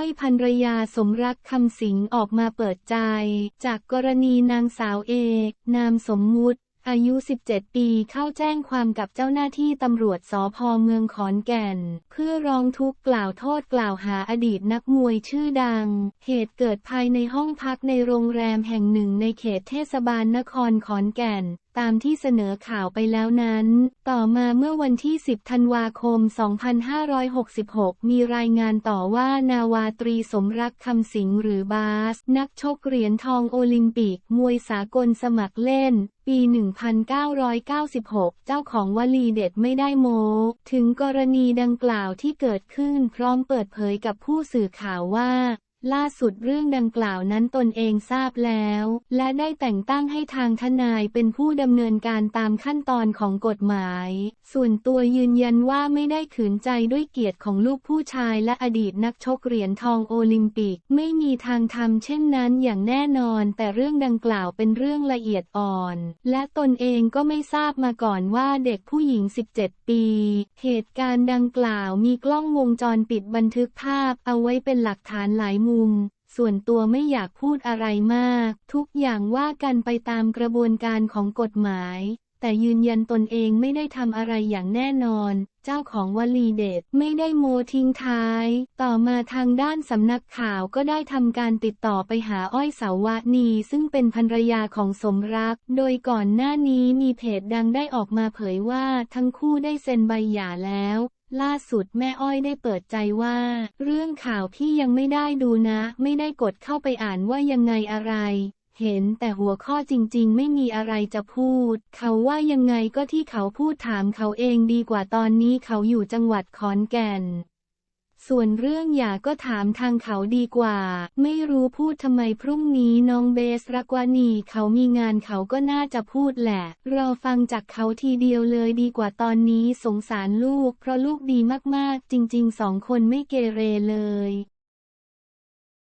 อ้อยภรรยาสมรักคำสิงออกมาเปิดใจ จากกรณีนางสาวเอกนามสมมุติ อายุ 17 ปีเข้าแจ้งความกับเจ้าหน้าที่ตำรวจสพเมืองขอนแก่น เพื่อร้องทุกข์กล่าวโทษกล่าวหาอดีตนักมวยชื่อดัง เหตุเกิดภายในห้องพักในโรงแรมแห่งหนึ่งในเขตเทศบาลนครขอนแก่นตามที่เสนอข่าวไปแล้วนั้น ต่อมาเมื่อวันที่ 10 ธันวาคม 2566 มีรายงานต่อว่านาวาตรีสมรักคำสิงหรือบาส นักชกเหรียญทองโอลิมปิก มวยสากลสมัครเล่น ปี 1996 เจ้าของวลีเด็ดไม่ได้โม้ถึงกรณีดังกล่าวที่เกิดขึ้นพร้อมเปิดเผยกับผู้สื่อข่าวว่า ล่าสุดเรื่องดังกล่าวนั้นตนเองทราบแล้ว และได้แต่งตั้งให้ทางทนายเป็นผู้ดำเนินการตามขั้นตอนของกฎหมาย ส่วนตัวยืนยันว่าไม่ได้ขืนใจด้วยเกียรติของลูกผู้ชายและอดีตนักชกเหรียญทองโอลิมปิก ไม่มีทางทำเช่นนั้นอย่างแน่นอน แต่เรื่องดังกล่าวเป็นเรื่องละเอียดอ่อน และตนเองก็ไม่ทราบมาก่อนว่าเด็กผู้หญิง 17 ปี เหตุการณ์ดังกล่าวมีกล้องวงจรปิดบันทึกภาพเอาไว้เป็นหลักฐานหลายมุม ส่วนตัวไม่อยากพูดอะไรมาก ทุกอย่างว่ากันไปตามกระบวนการของกฎหมาย แต่ยืนยันตนเองไม่ได้ทำอะไรอย่างแน่นอน เจ้าของวลีเด็ดไม่ได้โมทิ้งท้าย ต่อมาทางด้านสำนักข่าวก็ได้ทำการติดต่อไปหาอ้อยสาวนีซึ่งเป็นภรรยาของสมรัก โดยก่อนหน้านี้มีเพจดังได้ออกมาเผยว่าทั้งคู่ได้เซ็นใบหย่าแล้ว ล่าสุดแม่อ้อยได้เปิดใจว่า เรื่องข่าวพี่ยังไม่ได้ดูนะ ไม่ได้กดเข้าไปอ่านว่ายังไงอะไร เห็นแต่หัวข้อจริงๆ ไม่มีอะไรจะพูด เขาว่ายังไงก็ที่เขาพูดถามเขาเองดีกว่าตอนนี้เขาอยู่จังหวัดขอนแก่น ส่วนเรื่องหย่าก็ถามทางเขาดีกว่า ไม่รู้พูดทำไมพรุ่งนี้น้องเบสรักวานีเขามีงานเขาก็น่าจะพูดแหละ รอฟังจากเขาทีเดียวเลยดีกว่าตอนนี้สงสารลูก เพราะลูกดีมากๆ จริงๆสองคนไม่เกเรเลย